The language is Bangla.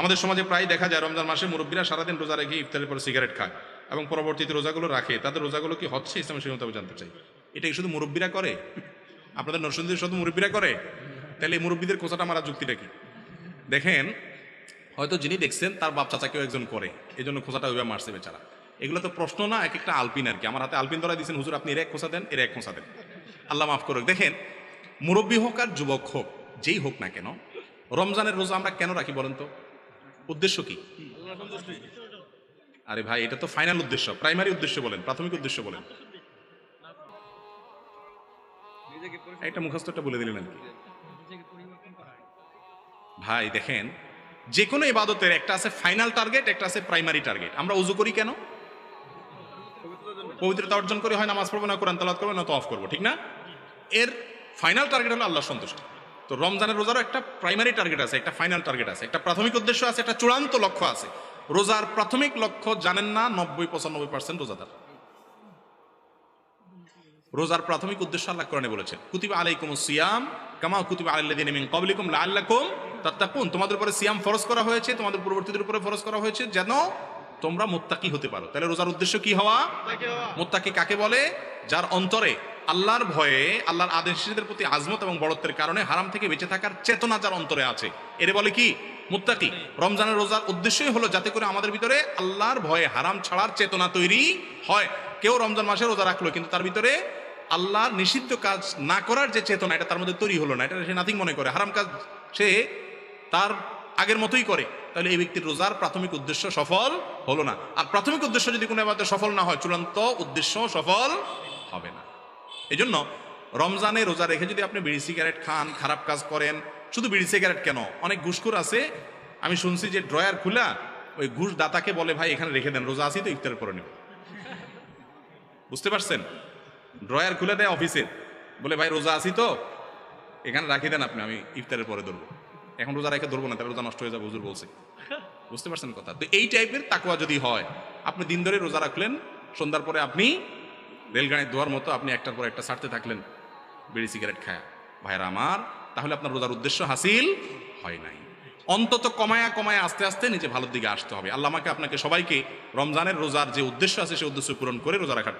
আমাদের সমাজে প্রায় দেখা যায়, রমজান মাসে মুরব্বীরা সারাদিন রোজা রেখে ইফতারের পর সিগারেট খায় এবং পরবর্তীতে রোজাগুলো রাখে। তাদের রোজাগুলো কি হচ্ছে ইসলামের সেই জানতে চাই। এটা শুধু মুরব্বীরা করে? আপনাদের নরসিংদীর শুধু মুরব্বীরা করে? তাহলে এই মুরব্বীদের কোথাটা মারা যুক্তিটা কি? দেখেন, হয়তো যিনি দেখছেন, তার বাপ চাচাকেও একজন করে। এই জন্য খোঁচাটা ওইভাবে মারছে বেচারা। এগুলো তো প্রশ্ন না, এক একটা আলপিন আর কি। আমার হাতে আলপিন ধরা দিয়েছেন, হুজুর, আপনি এর এক খোঁচা দেন, এর এক খোঁচা দেন। আল্লাহ মাফ করুক। দেখেন, মুরব্বী হোক আর যুবক হোক, যেই হোক না কেন, রমজানের রোজা আমরা কেন রাখি বলেন তো? উদ্দেশ্য কি? আরে ভাই, এটা তো ফাইনাল উদ্দেশ্য। প্রাইমারি উদ্দেশ্য বলেন, প্রাথমিক উদ্দেশ্য বলেন। একটা মুখস্থটা বলে দিলেন আর ভাই, দেখেন যে কোনো ইবাদতের একটা আছে ফাইনাল টার্গেট একটা আছে প্রাইমারি টার্গেট আমরা উজু করি কেন? পবিত্রতা অর্জন করে হয় নামাজ পড়ব না, কোরআন তালাত করব না, তো অফ করব, ঠিক না? এর ফাইনাল টার্গেট হলো আল্লাহ সন্তুষ্টি। তো রমজানের রোজারও একটা প্রাইমারি টার্গেট আছে, একটা ফাইনাল টার্গেট আছে, একটা প্রাথমিক উদ্দেশ্য আছে, একটা চূড়ান্ত লক্ষ্য আছে। রোজার প্রাথমিক লক্ষ্য জানেন না, নব্বই পঁচানব্বই পার্সেন্ট রোজাদার। রোজার প্রাথমিক উদ্দেশ্য আল্লাহ কোরআনে বলেছেন, কুতিবা আলাইকুম সিয়াম কামা কুতিবা আলাইকুম মিন ক্বাবলিকুম লাআল্লাকুম তাত্তাকুন। তোমাদের উপরে সিয়াম ফরজ করা হয়েছে, তোমাদের পূর্ববর্তীদের উপরে ফরজ করা হয়েছে, যেন তোমরা মুত্তাকি হতে পারো। তাহলে রোজার উদ্দেশ্য কি হওয়া? মুত্তাকি কাকে বলে? যার অন্তরে আল্লাহর ভয়ে, আল্লাহর আদেশের প্রতি আজমত এবং বড়ত্বের কারণে হারাম থেকে বেঁচে থাকার চেতনা যার অন্তরে আছে। এর বলে কি? মুত্তাকি। রমজানের রোজার উদ্দেশ্যই হলো যাতে করে আমাদের ভিতরে আল্লাহর ভয়ে হারাম ছাড়ার চেতনা তৈরি হয়। কেউ রমজান মাসে রোজা রাখল, কিন্তু তার ভিতরে আল্লাহর নিষিদ্ধ কাজ না করার যে চেতনা, এটা তার মধ্যে তৈরি হলো না। এটা সে নাথিং মনে করে। হারাম কাজ সে তার আগের মতোই করে। তাহলে এই ব্যক্তির রোজার প্রাথমিক উদ্দেশ্য সফল হলো না। আর প্রাথমিক উদ্দেশ্য যদি কোনো সফল না হয়, চূড়ান্ত উদ্দেশ্য সফল হবে না। এই জন্য রমজানে রোজা রেখে যদি আপনি বিড়ি সিগারেট খান, খারাপ কাজ করেন, শুধু বিড়ি সিগারেট কেন? অনেক ঘুষখোর আছে। আমি শুনছি যে ড্রয়ার খুলা, ওই ঘুষ দাতাকে বলে, ভাই, এখানে রেখে দেন, রোজা আসি তো, ইফতার করে নেব। বুঝতে পারছেন? ড্রয়ার খুলে দেয় অফিসে, বলে, ভাই, রোজা আসি তো, এখানে রাখি দেন আপনি, আমি ইফতারের পরে ধরবো। এখন রোজা রেখে ধরবো না, তাহলে রোজা নষ্ট হয়ে যাবে, হুজুর বলছে। বুঝতে পারছেন কথা? তো এই টাইপের তাকুয়া যদি হয়, আপনি দিন ধরে রোজা রাখলেন, সন্ধ্যার পরে আপনি রেলগাড়ির দোয়ার মতো আপনি একটার পর একটা ছাড়তে থাকলেন, বিড়ি সিগারেট খায়। ভাইরা আমার, তাহলে আপনার রোজার উদ্দেশ্য হাসিল হয় নাই। অন্তত কমায়া কমায়া আস্তে আস্তে নিজে ভালোর দিকে আসতে হবে। আল্লাহ আমাকে আপনাকে সবাইকে রমজানের রোজার যে উদ্দেশ্য আছে সেই উদ্দেশ্য পূরণ করে রোজা রাখার